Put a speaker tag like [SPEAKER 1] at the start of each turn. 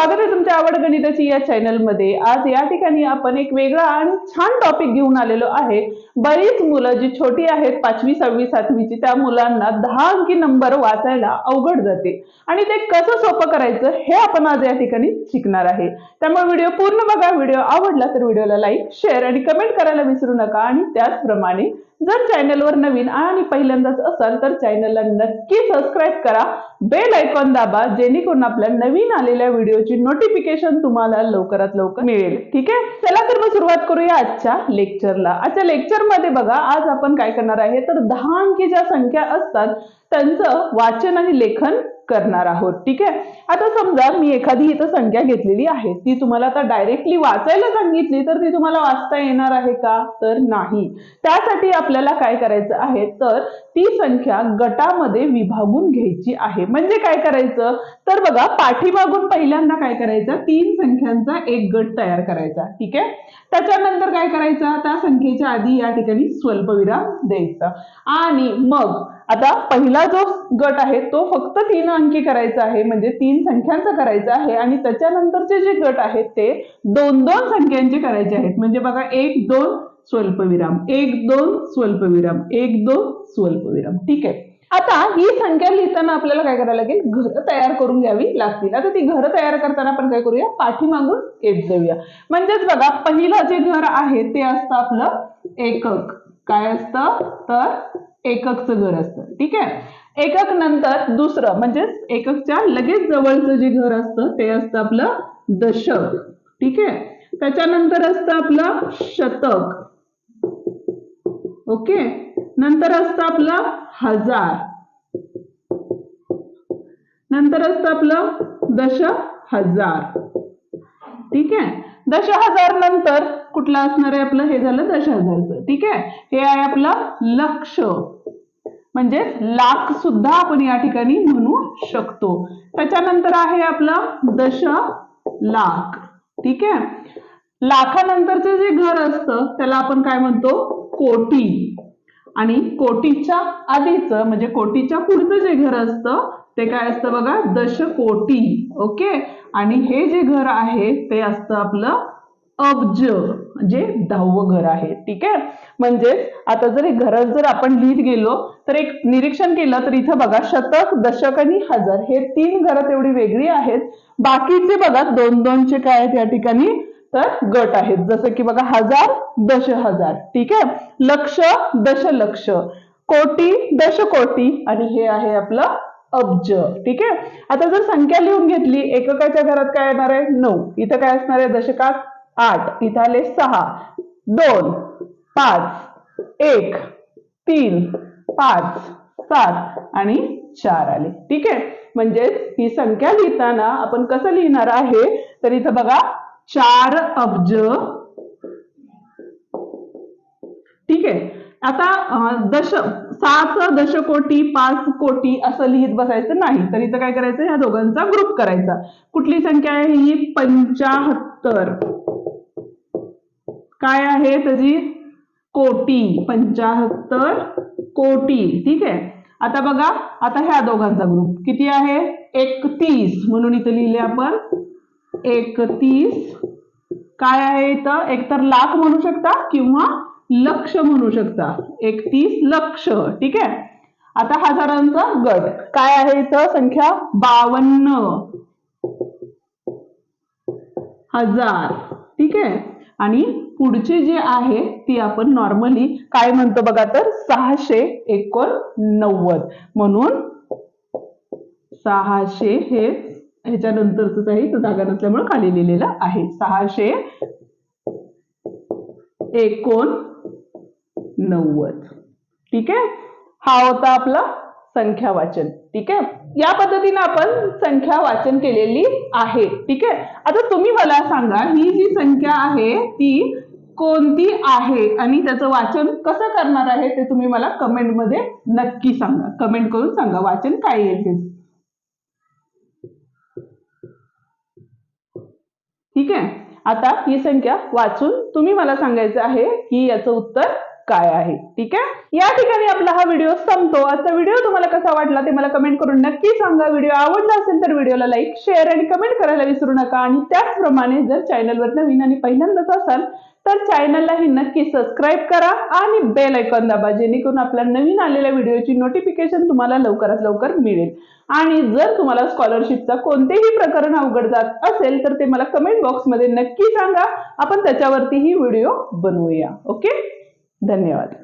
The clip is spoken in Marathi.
[SPEAKER 1] स्वागत आहे तुमच्या आवड गणिताची या चॅनलमध्ये आज या ठिकाणी आपण एक वेगळा आणि छान टॉपिक घेऊन आलेलो आहे. बरीच मुलं जी छोटी आहेत पाचवी सहावी सातवीची त्या मुलांना दहा अंकी नंबर वाचायला अवघड जाते. आणि ते कसं सोपं करायचं हे आपण आज या ठिकाणी शिकणार आहे. त्यामुळे व्हिडिओ पूर्ण बघा. व्हिडिओ आवडला तर व्हिडिओला लाईक शेअर आणि कमेंट करायला विसरू नका. आणि त्याचप्रमाणे जर चॅनलवर नवीन आणि पहिल्यांदाच असाल तर चॅनलला नक्की सबस्क्राईब करा. बेल आयकॉन दाबा जेणेकरून आपल्या नवीन आलेल्या व्हिडिओची नोटिफिकेशन तुम्हाला लवकरात लवकर मिळेल. ठीक आहे? चला तर मग सुरुवात करूया आजच्या लेक्चरला आजच्या लेक्चरमध्ये बघा आज आपण काय करणार आहे? तर दहा अंकी ज्या संख्या असतात त्यांचं वाचन आणि लेखन करणार आहोत. ठीक आहे? आता समजा मी एखादी इथं संख्या घेतलेली आहे ती तुम्हाला आता डायरेक्टली वाचायला सांगितली तर ती तुम्हाला वाचता येणार आहे का? तर नाही. त्यासाठी आपल्याला काय करायचं आहे? तर ती संख्या गटामध्ये विभागून घ्यायची आहे. म्हणजे काय करायचं? तर बघा पाठीमागून पहिल्यांदा काय करायचं? तीन संख्यांचा एक गट तयार करायचा. ठीक आहे? त्याच्यानंतर काय करायचं? त्या संख्येच्या आधी या ठिकाणी स्वल्पविराम द्यायचा. आणि मग आता पहिला जो गट आहे तो फक्त तीन अंकी करायचा आहे म्हणजे तीन संख्यांचा करायचा आहे आणि त्याच्यानंतरचे जे गट आहेत ते दोन दोन संख्यांचे करायचे आहेत. म्हणजे बघा एक दोन स्वल्पविराम. एक दोन स्वल्पविराम. एक दोन स्वल्पविराम. ठीक आहे. आता ही संख्या लिहिताना आपल्याला काय करायला लागेल? घरं तयार करून घ्यावी लागतील. आता ती घरं तयार करताना आपण काय करूया? पाठीमागून येत जाऊया. म्हणजेच बघा पहिलं जे घर आहे ते असतं आपलं एकक. काय असतं? तर एककचं घर असतं. ठीक आहे? एकक नंतर दुसरं म्हणजेच एककच्या लगेच जवळचं जे घर असतं ते असतं आपलं दशक. ठीक आहे? त्याच्यानंतर असतं आपलं शतक. ओके? नंतर असतं आपलं हजार. नंतर असतं आपलं दश हजार ठीक आहे? दश हजार नंतर कुठलं असणार आहे आपलं? हे झालं दश हजारचं ठीक आहे? हे आहे आपलं लक्ष. म्हणजे लाख सुद्धा आपण या ठिकाणी म्हणू शकतो. त्याच्यानंतर आहे आपलं दश लाख. ठीक आहे? लाखानंतरचं जे घर असतं त्याला आपण काय म्हणतो? कोटी. आणि कोटीच्या आधीचं म्हणजे कोटीच्या पुढचं जे घर असतं ते काय असतं बघा? दशकोटी. ओके? आणि हे जे घर आहे ते असतं आपलं अब्ज म्हणजे दहावं घर आहे ठीक आहे? म्हणजे आता जर हे घरात जर आपण लिहित गेलो तर एक निरीक्षण केलं तर इथं बघा शतक दशक आणि हजार हे तीन घरं तेवढी वेगळी आहेत. बाकीचे बघा दोन दोनचे काय आहेत या ठिकाणी? तर गट आहेत. जसं की बघा हजार दश हजार ठीक आहे? लक्ष दशलक्ष कोटी दशकोटी आणि हे आहे आपलं अब्ज ठीक आहे? आता जर संख्या लिहून घेतली एककाच्या घरात काय येणार आहे? नऊ. इथं काय असणार आहे? दशकात आठ इथं आले सहा दोन पाच एक तीन पाच सात आणि चार आले. ठीक आहे? म्हणजेच ही संख्या लिहिताना आपण कसं लिहिणार आहे? तर इथं बघा चार अब्ज. ठीक आहे? आता दश सात दशकोटी पाच कोटी असं लिहित बसायचं नाही. तर इथं काय करायचं? ह्या दोघांचा ग्रुप करायचा. कुठली संख्या आहे ही? पंचाहत्तर. काय आहे त्याची कोटी पंचाहत्तर कोटी. ठीक आहे? आता बघा आता ह्या दोघांचा ग्रुप किती आहे? एकतीस. म्हणून इथं लिहिले आपण एकतीस. काय आहे इथं? एकतर लाख म्हणू शकता किंवा लक्ष म्हणू शकता. एकतीस लक्ष. ठीक आहे? आता हजारांचा गट. काय आहे इथं? संख्या बावन्न. हजार. ठीक आहे? आणि पुढची जी आहे ती आपण नॉर्मली काय म्हणतो बघा तर सहाशे एकोणनव्वद. म्हणून सहाशे हे ह्याच्यानंतरच आहे तो जागा नसल्यामुळे खाली लिहिलेलं आहे. सहाशे एकोण नव्वद ठीक आहे? हा होता आपला संख्या वाचन ठीक आहे? या पद्धतीने आपण संख्या वाचन केलेली आहे. ठीक आहे? आता तुम्ही मला सांगा ही जी संख्या आहे ती कोणती आहे आणि त्याचं वाचन कसं करणार आहे ते तुम्ही मला कमेंटमध्ये नक्की सांगा. कमेंट करून सांगा वाचन काय येते? ठीक आहे? आता ही संख्या वाचून तुम्ही मला सांगायचं आहे की याचं उत्तर काय आहे. ठीक आहे? या ठिकाणी आपला हा व्हिडिओ संपतो. आजचा व्हिडिओ तुम्हाला कसा वाटला ते मला कमेंट करून नक्की सांगा. व्हिडिओ आवडला असेल तर व्हिडिओला लाईक शेअर आणि कमेंट करायला विसरू नका. आणि त्याचप्रमाणे जर चॅनलवर नवीन आणि पहिल्यांदाच असाल तर चॅनललाही नक्की सबस्क्राईब करा आणि बेल ऐकॉन दाबा जेणेकरून आपल्या नवीन आलेल्या व्हिडिओची नोटिफिकेशन तुम्हाला लवकरात लवकर मिळेल. आणि जर तुम्हाला स्कॉलरशिपचा कोणतेही प्रकरण अवघड जात असेल तर ते मला कमेंट बॉक्समध्ये नक्की सांगा. आपण त्याच्यावरतीही व्हिडिओ बनवूया. ओके धन्यवाद.